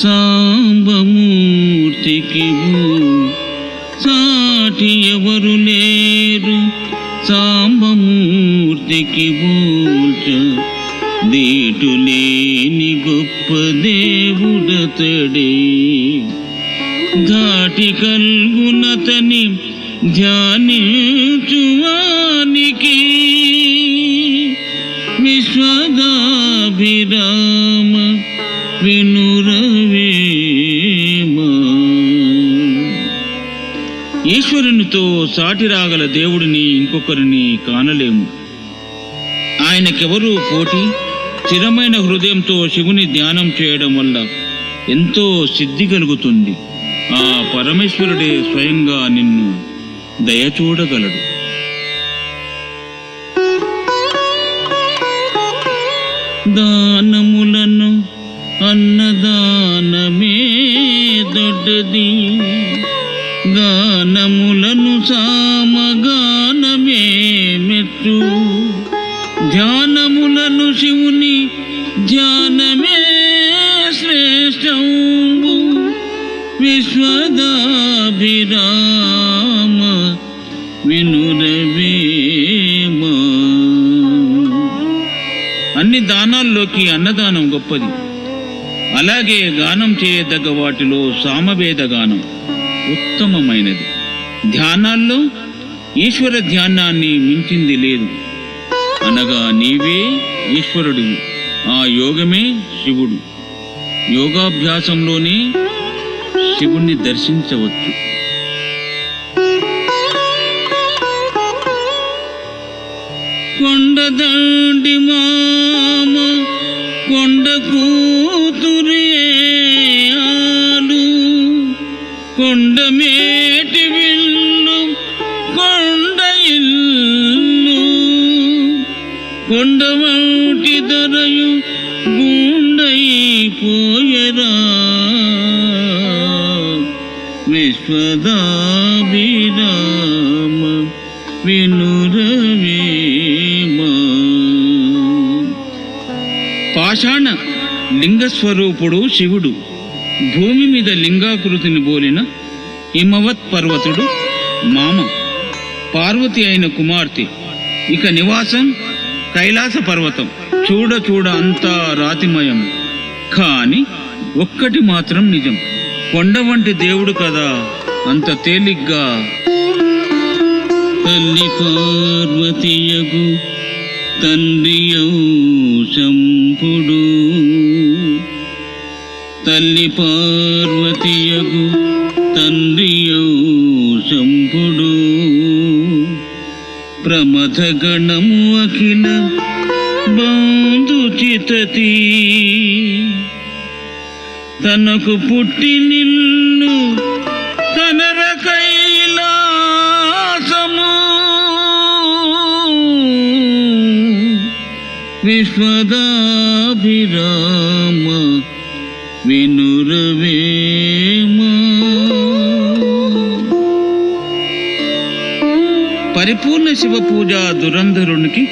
సాంబమూర్తికి సాటి ఎవరు లేరు? సాంబమూర్తికి బూచ దీటు లేని గొప్ప దేవుడతడే ఘాటి కల్గునతని ధ్యానించువానికి విశ్వదాభిరామ విను నీతో సాటి రాగల దేవుడిని ఇంకొకరిని కానలేము. ఆయనకెవరూ పోటీ? స్థిరమైన హృదయంతో శివుని ధ్యానం చేయడం వల్ల ఎంతో సిద్ధి కలుగుతుంది. ఆ పరమేశ్వరుడే స్వయంగా నిన్ను దయచూడగలడు దానములను అన్నదానమే దొడ్డది. గానం సామగానమే మెచ్చు ధ్యానములను శివుని ధ్యానమే శ్రేష్టంబు. విశ్వదాభిరామ వినురవేమా అన్ని దానాల్లోకి అన్నదానం గొప్పది. అలాగే గానం చేయదగ్గ వాటిలో సామవేద గానం ఉత్తమమైనది. ధ్యానాల్లో ఈశ్వర ధ్యానాన్ని మించింది లేదు. అనగా నీవే ఈశ్వరుడు ఆ యోగమే శివుడు. యోగాభ్యాసంలోనే శివుణ్ణి దర్శించవచ్చు. కొండదండి మామ కొండ కూతురే ఆలు. కొండ కొండ వంటి దొరయు గుండైపోయరా విశ్వదాభిరామ వినురవేమా పాషాణ లింగస్వరూపుడు శివుడు భూమి మీద లింగాకృతిని బోలిన హిమవత్ పర్వతుడు మామ. పార్వతి అయిన కుమార్తె ఇక నివాసం కైలాస పర్వతం. చూడ చూడ అంతా రాతిమయం. కాని ఒక్కటి మాత్రం నిజం. కొండ వంటి దేవుడు కదా అంత తేలిగ్గా. తల్లి పార్వతీయగు తండ్రియౌ శంపుడు తల్లి పార్వతీయగు తండ్రియౌ శంపుడు ప్రమథగణం అఖిల బంధు తనకు పుట్టి నిల్లు తనర కైలాసము విశ్వదాభిరామ వినురవే పరిపూర్ణ శివ పూజ దురంధరునికి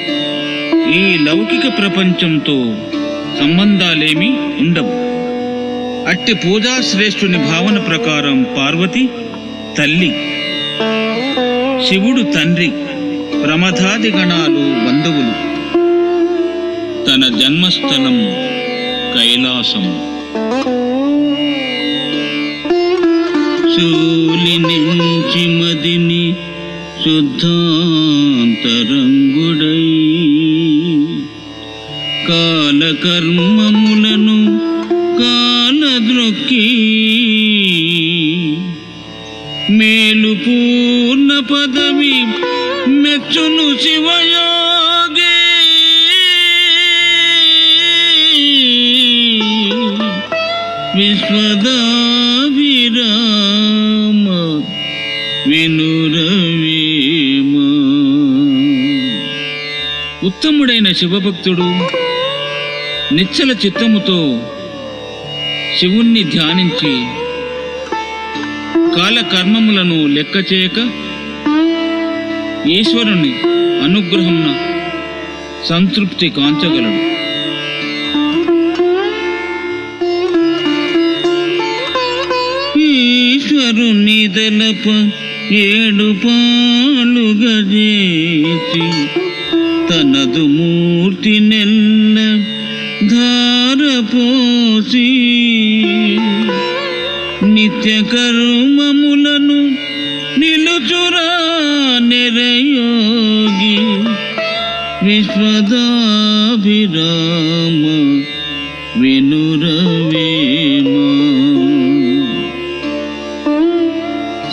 ఈ లౌకిక ప్రపంచంతో సంబంధాలేమీ ఉండవు. అట్టి పూజా శ్రేష్ఠుని భావన ప్రకారం పార్వతి తల్లి శివుడు తండ్రి ప్రమథాది గణాలు బంధువులు. తన జన్మస్థలం కైలాసం. చూలి నుంచి మదిని శుద్ధాంతరంగుడై కాలకర్మములను కాలద్రొక్కి మేలు పూర్ణ పదవి మెచ్చును శివయోగి. విశ్వదా ఉత్తముడైన శివభక్తుడు నిచ్చల చిత్తముతో శివుణ్ణి ధ్యానించి కాలకర్మములను లెక్క చేయక ఈశ్వరుని అనుగ్రహంన సంతృప్తి కాంచగలడు. ఈశ్వరుని తెలప ఏడు పాలుగా తనదు మూర్తి నెల్ల ధారపోసి నిత్య కర్మములను నిలుచురా నిరయోగి విశ్వదాభిరామ వినురవేమా.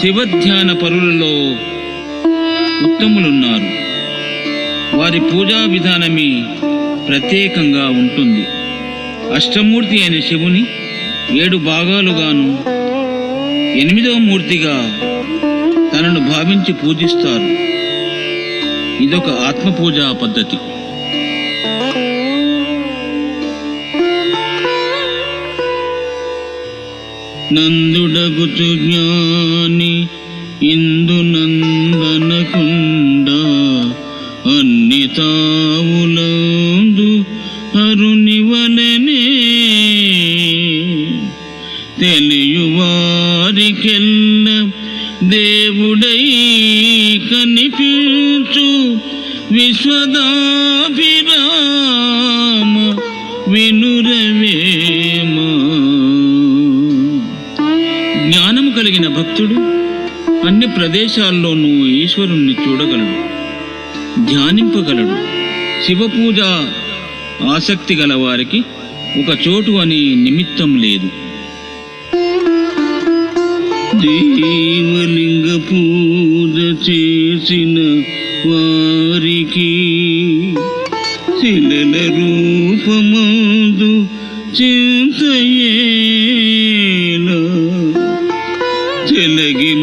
శివధ్యాన పరులలో ఉత్తములున్నారు. వారి పూజా విధానమే ప్రత్యేకంగా ఉంటుంది. అష్టమూర్తి అయిన శివుని ఏడు భాగాలుగాను ఎనిమిదవ మూర్తిగా తనను భావించి పూజిస్తారు. ఇదొక ఆత్మ పూజా పద్ధతి. నందుడగుచు జ్ఞాని ఇందు నందనకుండ తావులందు అరుని తెలియవారికెల్ల దేవుడై కనిపించు విశ్వదాభిరామ వినురవేమ. జ్ఞానము కలిగిన భక్తుడు అన్ని ప్రదేశాల్లోనూ ఈశ్వరుణ్ణి చూడగలడు. ధ్యానింపగలడు. శివపూజ ఆసక్తి గల వారికి ఒక చోటు అని నిమిత్తం లేదు. దేవలింగ పూజ చేసిన వారికి శిలల రూపమందు చింతయేలా చెలగి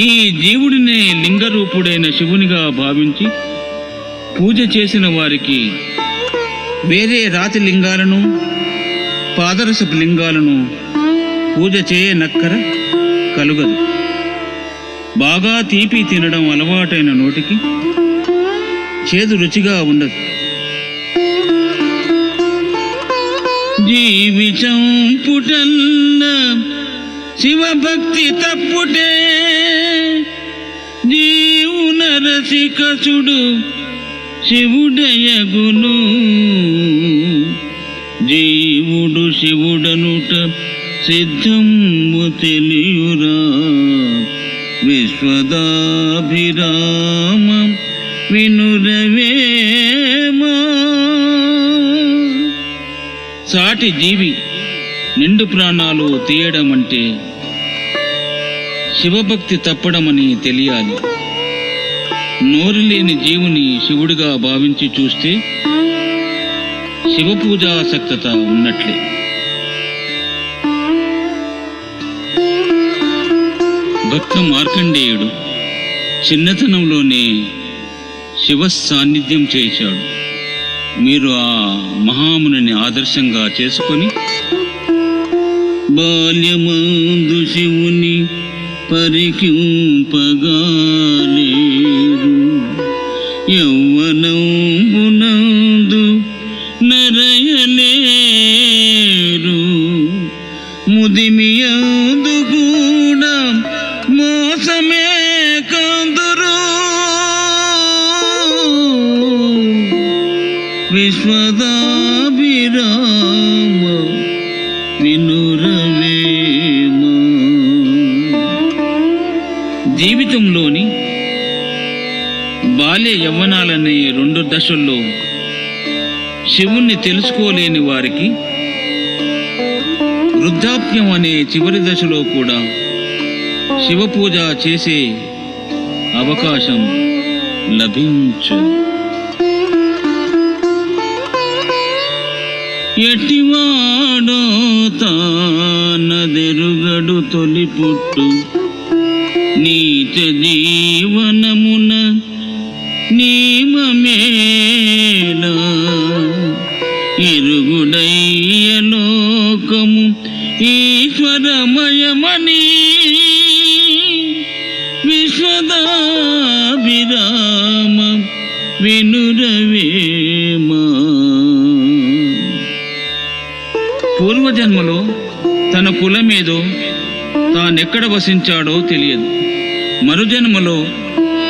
ఈ జీవుడినే లింగరూపుడైన శివునిగా భావించి పూజ చేసిన వారికి వేరే రాతి లింగాలను పాదరసపు లింగాలను పూజ చేయనక్కర కలుగదు. బాగా తీపి తినడం అలవాటైన నోటికి చేదు రుచిగా ఉండదు. జీవిచం పుటల్ల శివభక్తి తప్పుటే జీవున నరసికసుడు శివుడయగును. జీవుడు శివుడనుట సిద్ధము తెలియురా. విశ్వదాభిరామ వినురవేమా సాటి జీవి నిండు ప్రాణాలు తీయడం అంటే శివభక్తి తప్పడమని తెలియాలి. నోరు లేని జీవుని శివుడిగా భావించి చూస్తే శివపూజాసక్తత ఉన్నట్లే. భక్త మార్కండేయుడు చిన్నతనంలోనే శివ సాన్నిధ్యం చేశాడు. మీరు ఆ మహాముని ఆదర్శంగా చేసుకొని బాల్యమందు శివుని పరికింపగాలేరు యౌవనంబునందు నరయలేరు. ముదిమియందు కూడా మోసమే కందురు. విశ్వదా జీవితంలోని బాల్య యవ్వనాలనే రెండు దశల్లో శివుణ్ణి తెలుసుకోలేని వారికి వృద్ధాప్యం అనే చివరి దశలో కూడా శివ పూజ చేసే అవకాశం లభించు. ఎటివాడో తానదెరుగడు తొలి పుట్టు నీచ జీవనమున నీమమేల ఎరుగు లోకము ఈశ్వరమయమని విశ్వదాభిరామ వినురవేమ పూర్వజన్మలో తన కులమేదో తానెక్కడ వసించాడో తెలియదు. మరుజన్మలో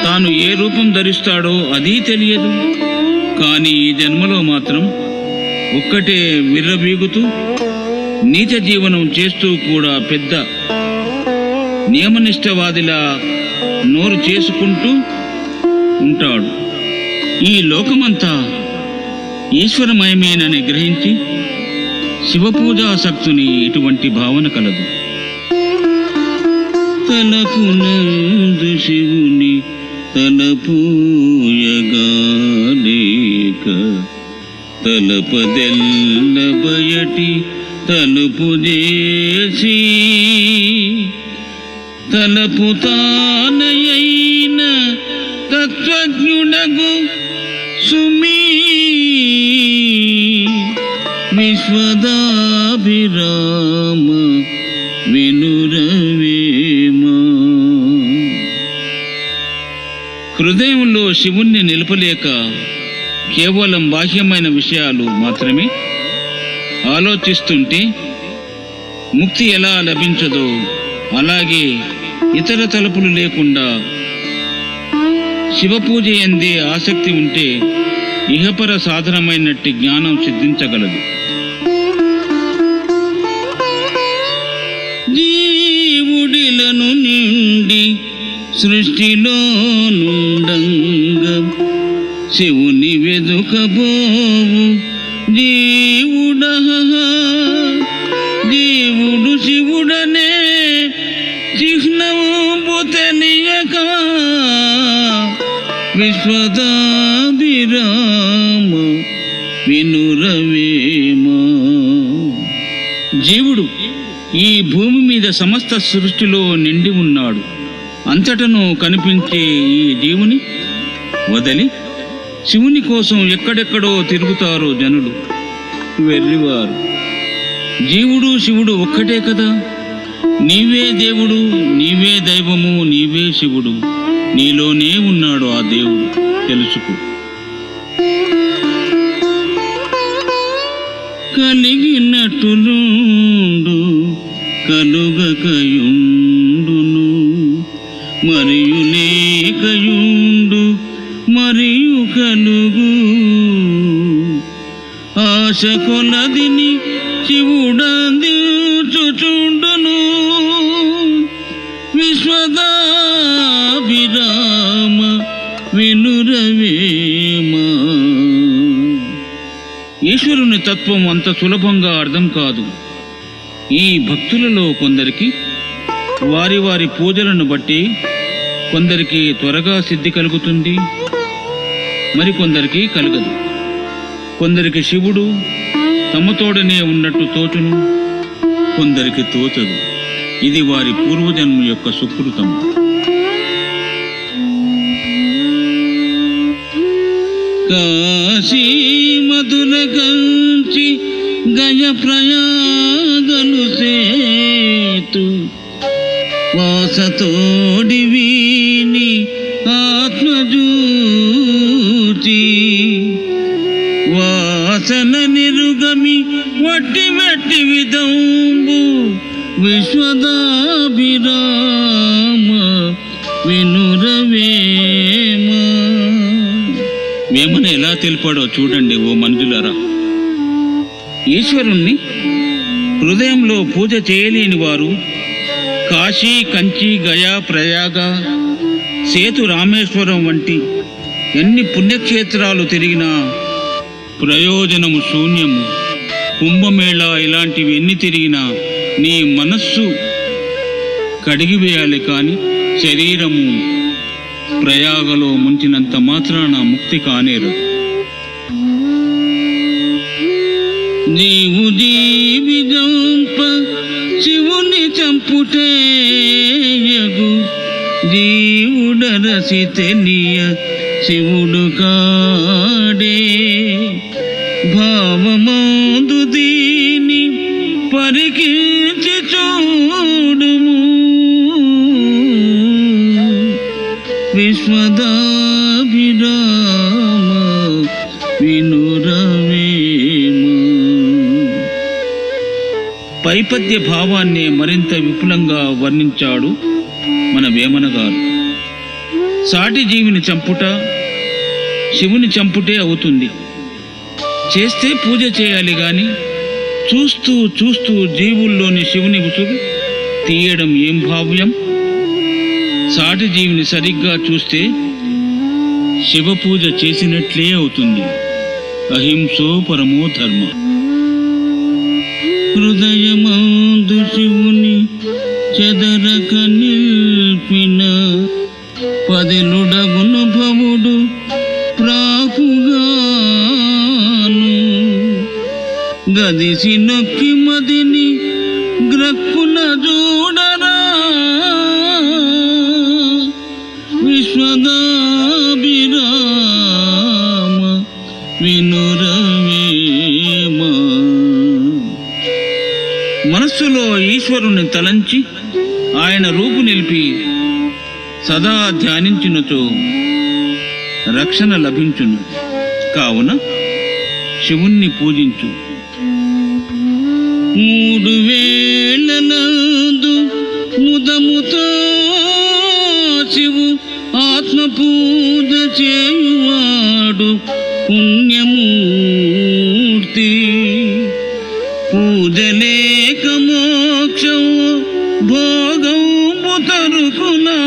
తాను ఏ రూపం ధరిస్తాడో అది తెలియదు. కానీ ఈ జన్మలో మాత్రం ఒక్కటే విర్రబీగుతూ నీచ జీవనం చేస్తూ కూడా పెద్ద నియమనిష్టవాదిలా నోరు చేసుకుంటూ ఉంటాడు. ఈ లోకమంతా ఈశ్వరమయమేనని గ్రహించి శివపూజాసక్తుని ఇటువంటి భావన కలదు. తలపు నందు శివుని తలపూయగాలేక తలపదెల్ల బయటి తలుపు చేసి తలపు తానయైన తత్వజ్ఞుడగు సుమీ విశ్వదాభిరామ హృదయంలో శివుణ్ణి నిలుపలేక కేవలం బాహ్యమైన విషయాలు మాత్రమే ఆలోచిస్తుంటే ముక్తి ఎలా లభించదో అలాగే ఇతర తలుపులు లేకుండా శివపూజ ఎందే ఆసక్తి ఉంటే ఇహపర సాధనమైనట్టు జ్ఞానం సిద్ధించగలదు. జీవుడిలను నిండి సృష్టిలో నుండంగ శివుని వెదుకబోవు జీవుడ జీవుడు శివుడనే చిహ్నము తెలియక విశ్వదాభిరామ వినురవేమా. జీవుడు ఈ భూమి మీద సమస్త సృష్టిలో నిండి ఉన్నాడు. అంతటను కనిపించే ఈ జీవుని వదలి శివుని కోసం ఎక్కడెక్కడో తిరుగుతారో జనులు. వెర్రివారు జీవుడు శివుడు ఒక్కటే కదా? నీవే దేవుడు నీవే దైవము నీవే శివుడు. నీలోనే ఉన్నాడు ఆ దేవుడు. తెలుసుకో. కలిగినట్టులుండు కలుగకయుండు. ఆశ కొలదిని శివుడందిచుచుండును విశ్వదాభిరామ వినురవేమ. ఈశ్వరుని తత్వం అంత సులభంగా అర్థం కాదు. ఈ భక్తులలో కొందరికి వారి వారి పూజలను బట్టి కొందరికి త్వరగా సిద్ధి కలుగుతుంది. మరికొందరికి కలగదు. కొందరికి శివుడు తమతోడనే ఉన్నట్టు తోచును. కొందరికి తోచదు. ఇది వారి పూర్వజన్మ యొక్క సుకృతం. కాశీ మధుర కంచి గయ ప్రయాగలు సేతు. వాసతోడి వీని ఆత్మజూచి. వాసన వట్టి వెట్టి విదంబు విశ్వదాభిరామ వినురవేమ. వేమన ఎలా తెలిపాడో చూడండి ఓ మనుషులరా ఈశ్వరుణ్ణి హృదయంలో పూజ చేయలేని వారు కాశీ కంచి గయా ప్రయాగ సేతు రామేశ్వరం వంటి ఎన్ని పుణ్యక్షేత్రాలు తిరిగినా ప్రయోజనము శూన్యము. కుంభమేళ ఇలాంటివి ఎన్ని తిరిగినా నీ మనస్సు కడిగివేయాలి కానీ శరీరము ప్రయాగలో ముంచినంత మాత్రాన ముక్తి కానేరు. నీవు జీవి జంప శివుని చంపుటేయగు జీవుడరసి తెలియ శివుడు కాడే భావమాదు దీని పరికించి చూడుము. విశ్వదాభిరామ వినురవేమ. పైపద్య భావాన్ని మరింత విపులంగా వర్ణించాడు మన వేమన గారు సాటి జీవిని చంపుట శివుని చంపుటే అవుతుంది. చేస్తే పూజ చేయాలి గాని చూస్తూ చూస్తూ జీవుల్లోని శివుని ఉసురు తీయడం ఏం భావ్యం? సాటి జీవిని సరిగ్గా చూస్తే శివ పూజ చేసినట్లే అవుతుంది. అహింసో పరమో ధర్మ. హృదయమందు శివుని చెదరక నిల్పిన పదిలుడగును గదిసి నొక్కి మదిని గ్రక్కున చూడరా విశ్వదాభిరామ వినురవేమ. మనస్సులో ఈశ్వరుని తలంచి ఆయన రూపు నిలిపి సదా ధ్యానించినచో. రక్షణ లభించును. కావున శివుణ్ణి పూజించు. మూడు వేళలందు ముదముతో శివు ఆత్మ పూజ చేయువాడు పుణ్యమూర్తి. పూజ లేక మోక్షం భోగం తరుకునా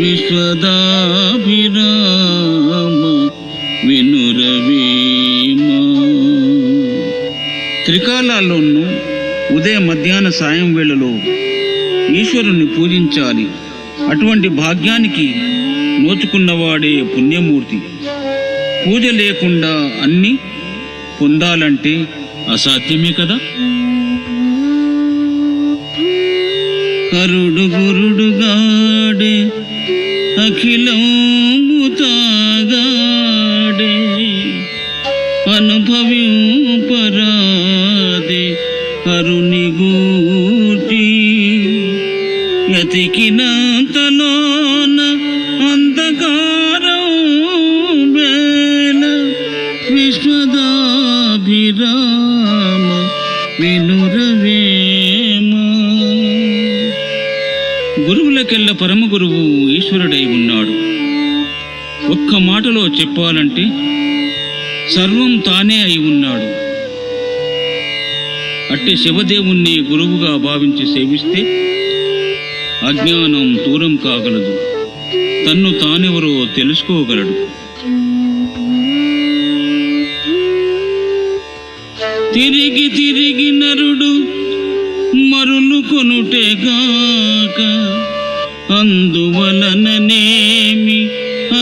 విశ్వదా త్రికాలాల్లోనూ ఉదయ మధ్యాహ్న సాయం వేళలో ఈశ్వరుని పూజించాలి. అటువంటి భాగ్యానికి నోచుకున్నవాడే పుణ్యమూర్తి. పూజ లేకుండా అన్ని పొందాలంటే అసాధ్యమే కదా? కరుడు గురుడుగాడే అఖిలం పరమ గురువు ఈశ్వరుడై ఉన్నాడు. ఒక్క మాటలో చెప్పాలంటే సర్వం తానే అయి ఉన్నాడు. అట్టి శివదేవుణ్ణి గురువుగా భావించి సేవిస్తే అజ్ఞానం దూరం కాగలదు. తన్ను తానెవరో తెలుసుకోగలడు. తిరిగి తిరిగి నరుడు మరులు కొనుటేగాక అందువలననేమి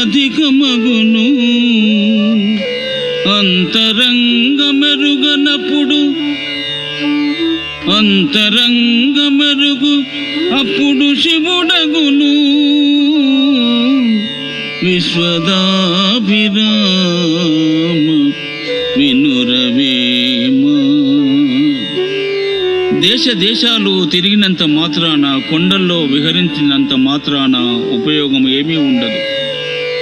అధికమగును? అంతరంగ మెరుగనప్పుడు అంతరంగ మెరుగు అప్పుడు శివుడగును. విశ్వదాభిరామ వినురవి దేశ దేశాలు తిరిగినంత మాత్రాన కొండల్లో విహరించినంత మాత్రాన ఉపయోగం ఏమీ ఉండదు.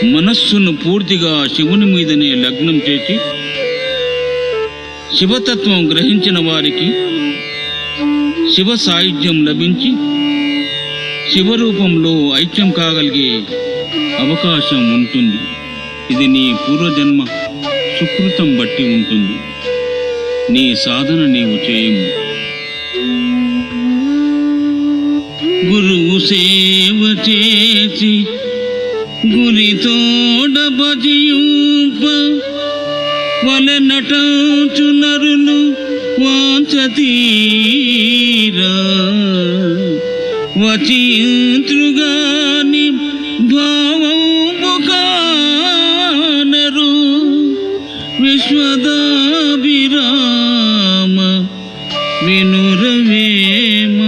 మనస్సును పూర్తిగా శివుని మీదనే లగ్నం చేసి శివతత్వం గ్రహించిన వారికి శివ సాయుధ్యం లభించి శివరూపంలో ఐక్యం కాగలిగే అవకాశం ఉంటుంది. ఇది నీ పూర్వజన్మ సుకృతం బట్టి ఉంటుంది. నీ సాధన నీవు చేయము. గురువు సేవ చేసి గురితోడ వల వలెనటంచు నరులు వాంచతీరా వచింతృగాని వినురవేమ.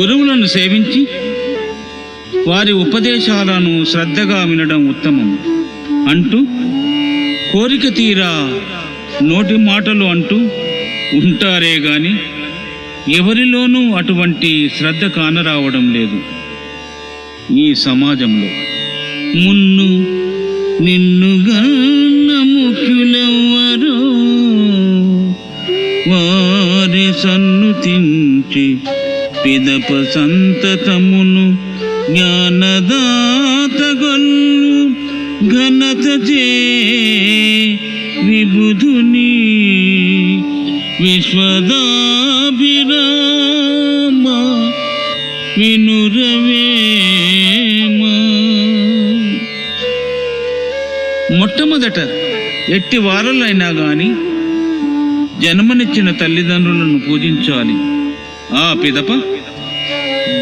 గురువులను సేవించి వారి ఉపదేశాలను శ్రద్ధగా వినడం ఉత్తమం అంటూ కోరిక తీరా నోటి మాటలు అంటూ ఉంటారే గాని ఎవరిలోనూ అటువంటి శ్రద్ధ కానరావడం లేదు. ఈ సమాజంలో మున్ను నిన్నుగా ముఖ్యులెవ్వరో వారి సన్నుతించి పిదప సంతతమును జ్ఞానదాతగొల్లు ఘనత చే విబుధుని విశ్వదాభిరామ వినురవేమ. మొట్టమొదట ఎట్టి వారలైనా కానీ జన్మనిచ్చిన తల్లిదండ్రులను పూజించాలి. ఆ పిదప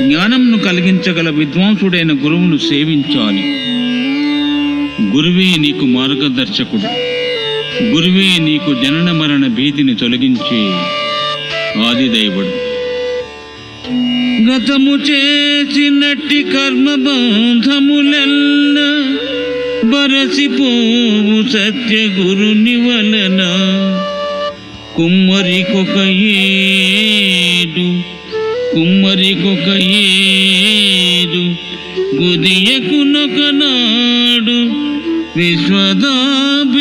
జ్ఞానంను కలిగించగల విద్వాంసుడైన గురువును సేవించాలి. గురువే నీకు మార్గదర్శకుడు. గురువే నీకు జనన మరణ భీతిని తొలగించే ఆదిదైవుడు. గతము చేసినట్టి కర్మ బంధములెల్ల బరసిపోవు సత్య గురుని వలన. కుమ్మరికొక ఏడు కుమ్మరికొక ఏడు గుదియకునొక నాడు విశ్వదాభిరామ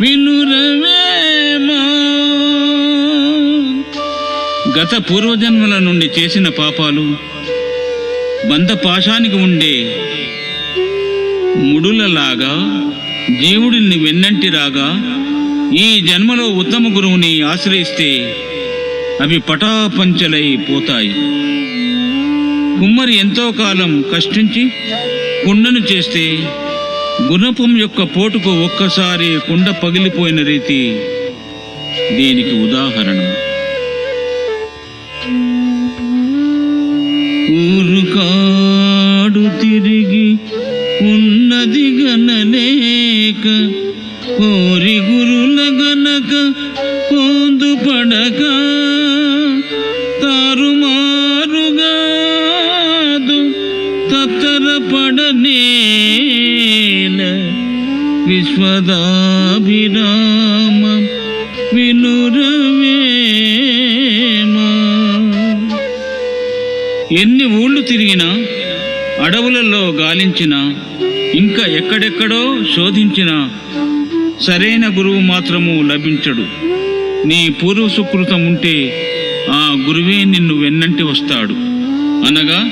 వినురవేమా. గత పూర్వజన్మల నుండి చేసిన పాపాలు బంధపాశానికి ఉండే ముడులలాగా జీవుడిని వెన్నంటి రాగా ఈ జన్మలో ఉత్తమ గురువుని ఆశ్రయిస్తే అవి పటాపంచలై పోతాయి. కుమ్మరి ఎంతో కాలం కష్టించి కుండను చేస్తే గుణపం యొక్క పోటుకు ఒక్కసారి కుండ పగిలిపోయిన రీతి దీనికి ఉదాహరణ. ఊరుకాడు తిరిగి ఉన్నది గనలేక కోరి విశ్వదాభిరామ వినురవేమా. ఎన్ని ఊళ్ళు తిరిగినా అడవులలో గాలించినా ఇంకా ఎక్కడెక్కడో శోధించినా సరైన గురువు మాత్రము లభించడు. నీ పూర్వ సుకృతం ఉంటే ఆ గురువే నిన్ను వెన్నంటి వస్తాడు. అనగా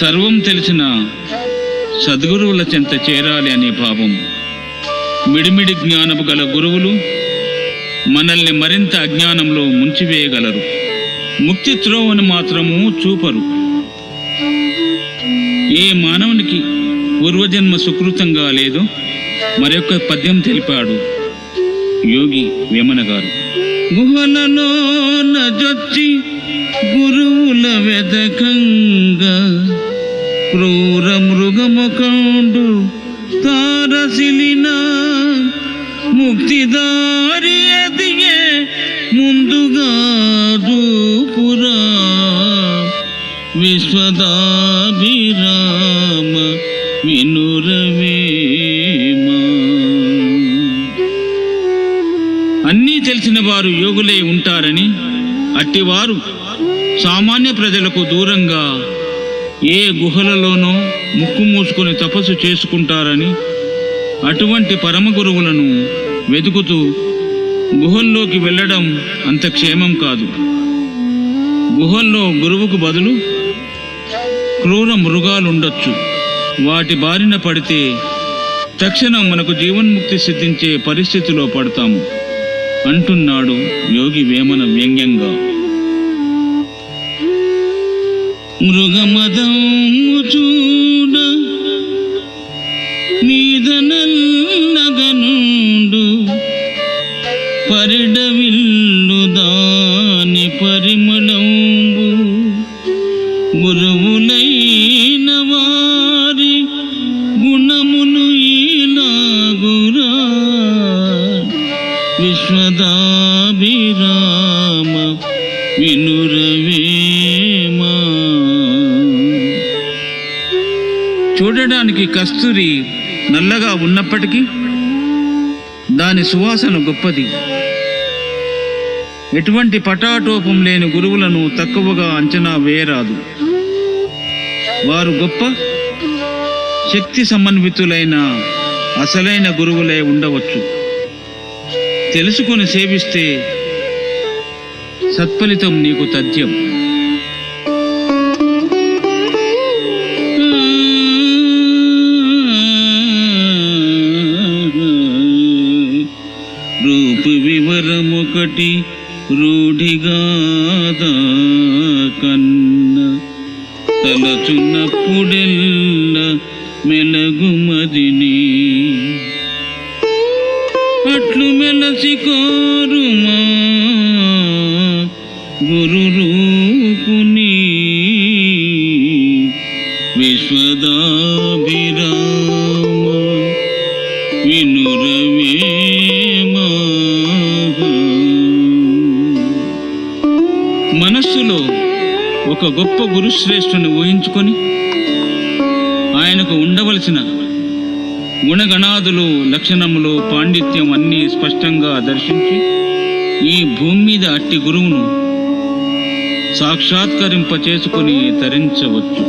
సర్వం తెలిసిన సద్గురువుల చెంత చేరాలి అనే భావం మిడిమిడి జ్ఞానము గల గురువులు మనల్ని మరింత అజ్ఞానంలో ముంచివేయగలరు. ముక్తి త్రోవను మాత్రము చూపరు. ఏ మానవునికి పూర్వజన్మ సుకృతంగా లేదో మరొక పద్యం తెలిపాడు యోగి వేమన గారు. గుహలలో గురువుల వెదకంగా క్రూర మృగముఖండు తారసిలినా ముక్తిదారి ఎదిగే ముందుగా దూపురా విశ్వదాభిరామ వినురవేమా అన్నీ తెలిసిన వారు యోగులై ఉంటారని అట్టివారు సామాన్య ప్రజలకు దూరంగా ఏ గుహలలోనో ముక్కు మూసుకొని తపస్సు చేసుకుంటారని అటువంటి పరమ గురువులను వెతుకుతూ గుహల్లోకి వెళ్ళడం అంత క్షేమం కాదు. గుహల్లో గురువుకు బదులు క్రూర మృగాలుండొచ్చు. వాటి బారిన పడితే తక్షణం మనకు జీవన్ముక్తి సిద్ధించే పరిస్థితిలో పడతాము అంటున్నాడు యోగి వేమన వ్యంగ్యంగా. మృగమదం చూడ మీద నల్లగనుండు పరిడవిల్లు దాని పరిమళంబు. గురువులైన వారి గుణమును ఈలాగురా విశ్వదాభిరామ వినురవేమా. చూడడానికి కస్తూరి నల్లగా ఉన్నప్పటికీ దాని సువాసన గొప్పది. ఎటువంటి పటాటోపం లేని గురువులను తక్కువగా అంచనా వేయరాదు. వారు గొప్ప శక్తి సమన్వితులైన అసలైన గురువులే ఉండవచ్చు. తెలుసుకుని సేవిస్తే సత్ఫలితం నీకు తథ్యం. రూపు వివరమొకటి రూఢిగాదా కన్న. తలచున్నప్పుడెల్ల మెలగుమదిని అట్లు మెలసి కోరుమా గురు రూపుని. విశ్వదా ఒక గొప్ప గురుశ్రేష్ఠుని ఊహించుకొని ఆయనకు ఉండవలసిన గుణగణాదులు లక్షణములు పాండిత్యం అన్నీ స్పష్టంగా దర్శించి ఈ భూమి మీద అట్టి గురువును సాక్షాత్కరింప చేసుకుని తరించవచ్చు.